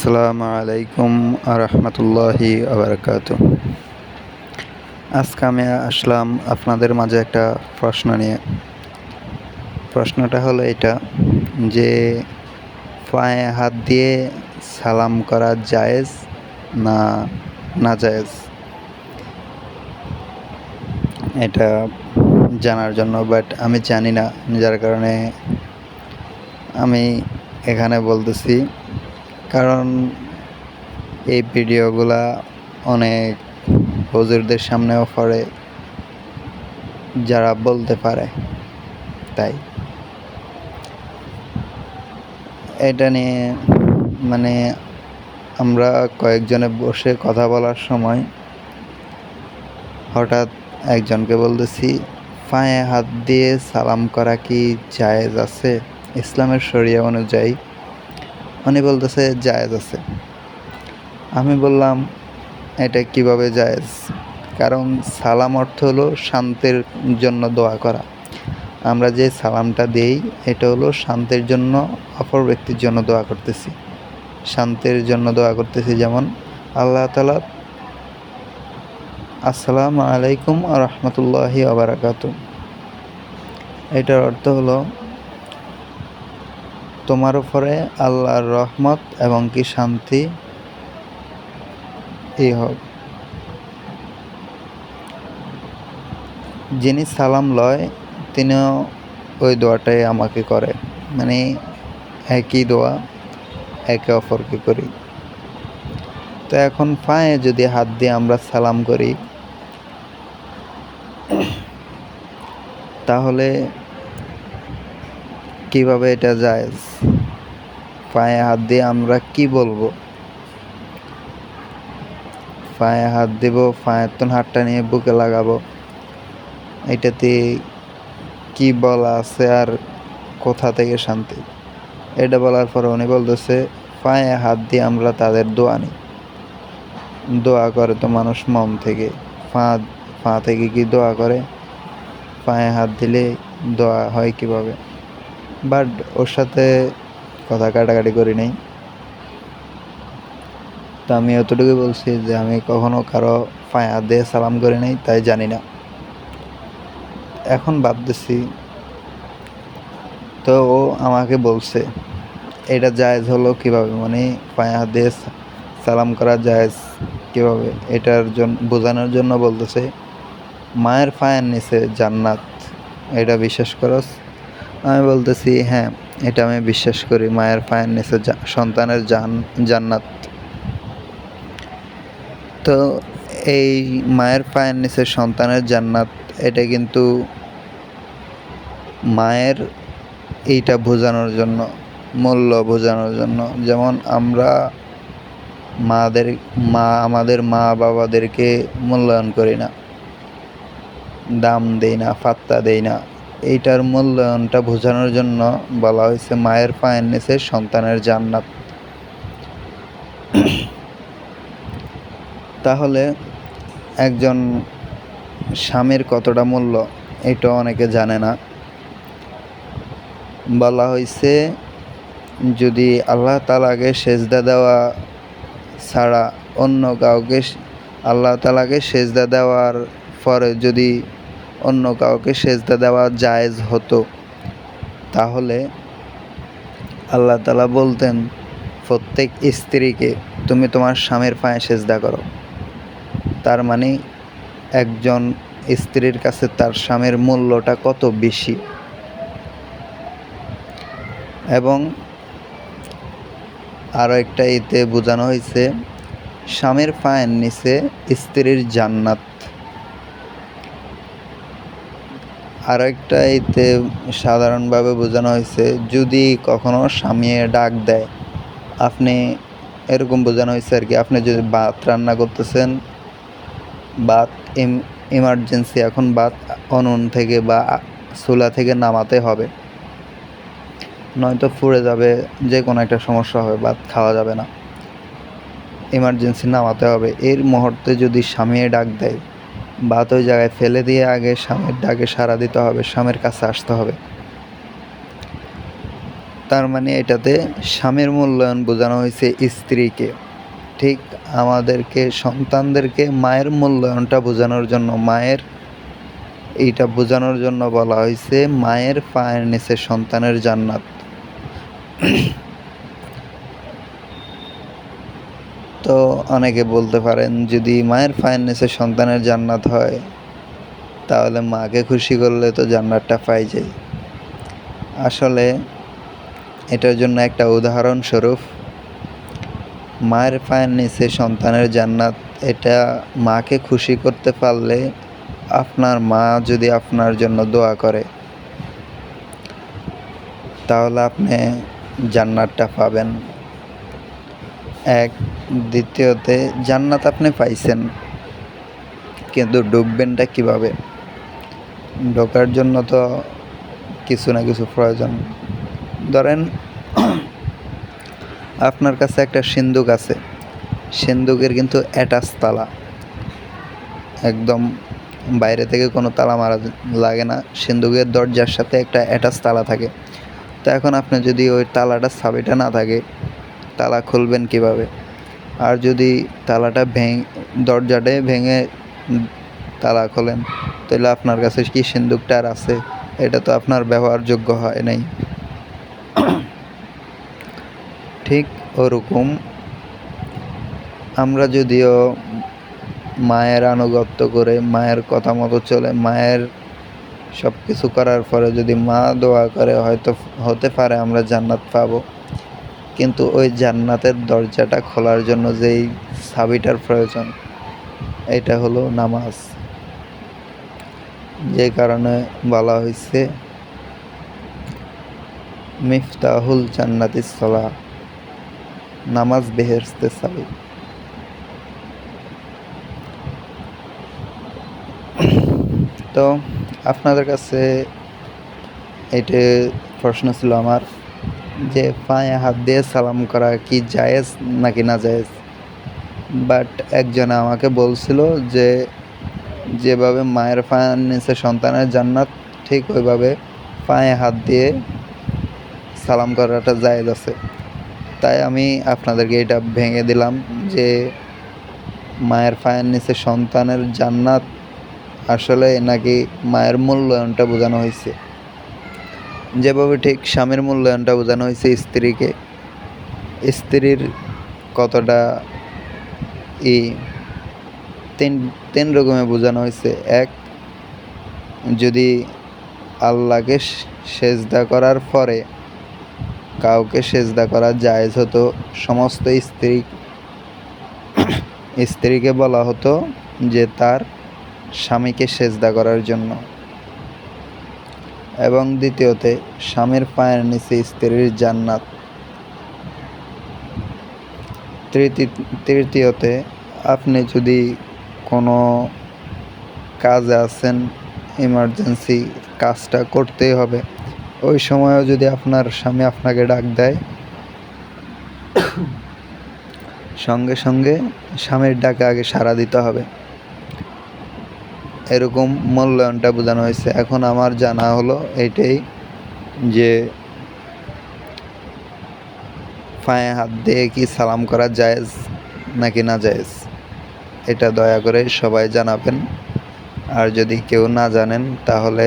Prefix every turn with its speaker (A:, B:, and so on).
A: আসসালামু আলাইকুম আরহামতুল্লাহি আবরকাত আজকে আমি আসলাম আপনাদের মাঝে একটা প্রশ্ন নিয়ে। প্রশ্নটা হলো এটা যে, পায়ে হাত দিয়ে সালাম করা জায়েজ না না জায়েজ এটা জানার জন্য, বাট আমি জানি না, যার কারণে আমি এখানে বলতেছি। কারণ এই ভিডিওগুলা অনেক হুজুরদের সামনেও পড়ে, যারা বলতে পারে, তাই। এটা নিয়ে মানে আমরা কয়েকজনে বসে কথা বলার সময় হঠাৎ একজনকে বলতেছি, পায়ে হাত দিয়ে সালাম করা কি জায়েজ আছে? ইসলামের শরিয়া অনুযায়ী উনি বলতেছে, জায়েজ আছে। আমি বললাম, এটা কীভাবে জায়েজ? কারণ সালাম অর্থ হলো শান্তির জন্য দোয়া করা। আমরা যে সালামটা দেই, এটা হলো শান্তির জন্য, অপর ব্যক্তির জন্য দোয়া করতেছি। শান্তির জন্য দোয়া করতেছি যেমন, আল্লাহ তালা আসসালামু আলাইকুম রহমতুল্লাহি আবরাকাত এটার অর্থ হলো তোমার উপরে আল্লাহর রহমত এবং কি শান্তি এই হোক। যিনি সালাম লয়, তিনিও ওই দোয়াটাই আমাকে করে। মানে একই দোয়া, একে অপরকে করি। তো এখন পায়ে যদি হাত দিয়ে আমরা সালাম করি, তাহলে কীভাবে এটা যায়? পায়ে হাত দিয়ে আমরা কি বলব? পায়ে হাত দেব পায়ের তন হাতটা নিয়ে বুকে লাগাবো। এটাতে কি বলা আছে আর কোথা থেকে শান্তি? এটা বলার পর উনি বলতেছে, পায়ে হাত দিয়ে আমরা তাদের দোয়া নিই। দোয়া করে তো মানুষ মন থেকে। পা পা থেকে কি দোয়া করে? পায়ে হাত দিলে দোয়া হয় কীভাবে? বাট ওর সাথে কথা কাটাকাটি করি নাই। তো আমি অতটুকু বলছি যে আমি কখনো কারও হাত দিয়ে সালাম করি নাই, তাই জানি না। এখন ভাবতেছি, তো ও আমাকে বলছে, এটা জায়েজ হলো কীভাবে? মানে পায়ে দিয়ে সালাম করা জায়েজ কীভাবে? এটার জন্য বোঝানোর জন্য বলতেছে, মায়ের পায়ের নিচে জান্নাত। এটা বিশ্বাস করস? আমি বলতেছি হ্যাঁ এটা আমি বিশ্বাস করি, মায়ের পায়ের নিচে সন্তানের জান, জান্নাত। তো এই মায়ের পায়ের নিচে সন্তানের জান্নাত, এটা কিন্তু মায়ের এইটা বোঝানোর জন্য, মূল্য বোঝানোর জন্য। যেমন আমরা মাদের, মা, আমাদের মা বাবাদেরকে মূল্যায়ন করি না। দাম দেই না, ফাত্তা দেই না। এইটার মূল্যায়নটা বোঝানোর জন্য বলা হয়েছে, মায়ের পায়ের নিচে সন্তানের জান্নাত। তাহলে একজন স্বামীর কতটা মূল্য, এটা অনেকে জানে না। বলা হয়েছে, যদি আল্লাহ তালাকে সেজদা দেওয়া ছাড়া অন্য কাউকে, আল্লাহ তালাকে সেজদা দেওয়ার পরে যদি অন্য কাউকে সেজদা দেওয়া জায়েজ হতো। তাহলে আল্লাহ তালা বলতেন, প্রত্যেক স্ত্রীকে তুমি তোমার স্বামীর পায়ে সেজদা করো। তার মানে একজন স্ত্রীর কাছে তার স্বামীর মূল্যটা কত বেশি? এবং আরও একটা এতে বোঝানো হয়েছে, স্বামীর পায়ের নিচে স্ত্রীর জান্নাত আর একটা এতে সাধারণভাবে বোঝানো হয়েছে, যদি কখনো স্বামী ডাক দেয়, আপনি এরকম বোঝানো হয়েছে আর কি, আপনি যদি ভাত রান্না করতেছেন, ভাত ইমার্জেন্সি এখন ভাত অনন থেকে বা চুলা থেকে নামাতে হবে। নয়তো ফুড়ে যাবে যে কোনো একটা সমস্যা হবে, ভাত খাওয়া যাবে না। ইমার্জেন্সি নামাতে হবে। এর মুহূর্তে যদি স্বামী ডাক দেয় ভাত ওই জায়গায় ফেলে দিয়ে আগে স্বামীর ডাকে সাড়া দিতে হবে, স্বামীর কাছে আসতে হবে। তার মানে এটাতে স্বামীর মূল্যায়ন বোঝানো হয়েছে স্ত্রীকে। ঠিক আমাদেরকে, সন্তানদেরকে মায়ের মূল্যায়নটা বোঝানোর জন্য, মায়ের এইটা বোঝানোর জন্য বলা হয়েছে, মায়ের পায়ের নিচে সন্তানের জান্নাত। তো অনেকে বলতে পারেন, যদি মায়ের পায়ের নিচে সন্তানের জান্নাত হয়, তাহলে মাকে খুশি করলে তো জান্নাতটা পাই যাই আসলে এটার জন্য একটা উদাহরণস্বরূপ, মায়ের পায়ের নিচে সন্তানের জান্নাত, এটা মাকে খুশি করতে পারলে আপনার মা যদি আপনার জন্য দোয়া করে, তাহলে আপনি জান্নাতটা পাবেন। এক দ্বিতীয়তে, জান্নাত আপনি পাইছেন, কিন্তু ঢুকবেনটা কীভাবে? ঢোকার জন্য তো কিছু না কিছু প্রয়োজন। ধরেন, আপনার কাছে একটা সিন্দুক আছে। সিন্দুকের কিন্তু অ্যাটাচ তালা। একদম বাইরে থেকে কোনো তালা মারা লাগে না। সিন্দুকের দরজার সাথে একটা অ্যাটাচ তালা থাকে। তো এখন আপনি যদি ওই তালাটা চাবিটা না থাকে, তালা খুলবেন কীভাবে? আর যদি তালাটা ভেঙে দরজাটাই ভেঙে তালা খোলেন, তাহলে আপনার কাছে কি সিন্দুকটা আর আছে? এটা তো আপনার ব্যবহারযোগ্য হয় নাই। ঠিক ওরকম। আমরা যদিও মায়ের আনুগত্য করে, মায়ের কথা মতো চলে, মায়ের সব কিছু করার পরে যদি মা দোয়া করে, হয়তো হতে পারে আমরা জান্নাত পাবো। কিন্তু ওই জান্নাতের দরজাটা খোলার জন্য যেই চাবিটার প্রয়োজন, এটা হলো নামাজ। যে কারণে বলা হয়েছে মিফতাহুল জান্নাতি সলা, নামাজ বেহেরস্তে চাবি তো আপনাদের কাছে এটা প্রশ্ন ছিল আমার। যে পায়ে হাত দিয়ে সালাম করা কি জায়েজ নাকি না জায়েজ? বাট একজনে আমাকে বলছিল যে, যেভাবে মায়ের পায়ের নিচে সন্তানের জান্নাত, ঠিক ওইভাবে পায়ে হাত দিয়ে সালাম করাটা জায়েজ আছে। তাই আমি আপনাদেরকে এটা ভেঙে দিলাম যে, মায়ের পায়ের নিচে সন্তানের জান্নাত আসলে নাকি মায়ের মূল্যায়নটা বোঝানো হয়েছে। যেভাবে ঠিক স্বামীর মূল্যায়নটা বোঝানো হয়েছে স্ত্রীকে, স্ত্রীর কতটা ই তিন তিন রকমে বোঝানো হয়েছে। এক, যদি আল্লাহকে সেজদা করার পরে কাউকে সেজদা করা জায়েজ হতো, সমস্ত স্ত্রী, স্ত্রীকে বলা হতো যে তার স্বামীকে সেজদা করার জন্য। এবং দ্বিতীয়তে, স্বামীর পায়ের নিচে স্ত্রীর জান্নাত। তৃতীয়তে, আপনি যদি কোনো কাজে আছেন ইমার্জেন্সি কাজটা করতেই হবে। ওই সময়ও যদি আপনার স্বামী আপনাকে ডাক দেয়, সঙ্গে সঙ্গে স্বামীর ডাকে আগে সাড়া দিতে হবে। এরকম মূল্যায়নটা বোঝানো হয়েছে। এখন আমার জানা হলো এটাই যে, পায়ে হাত দিয়ে কি সালাম করা জায়েজ নাকি না জায়েজ? এটা দয়া করে সবাই জানাবেন। আর যদি কেউ না জানেন, তাহলে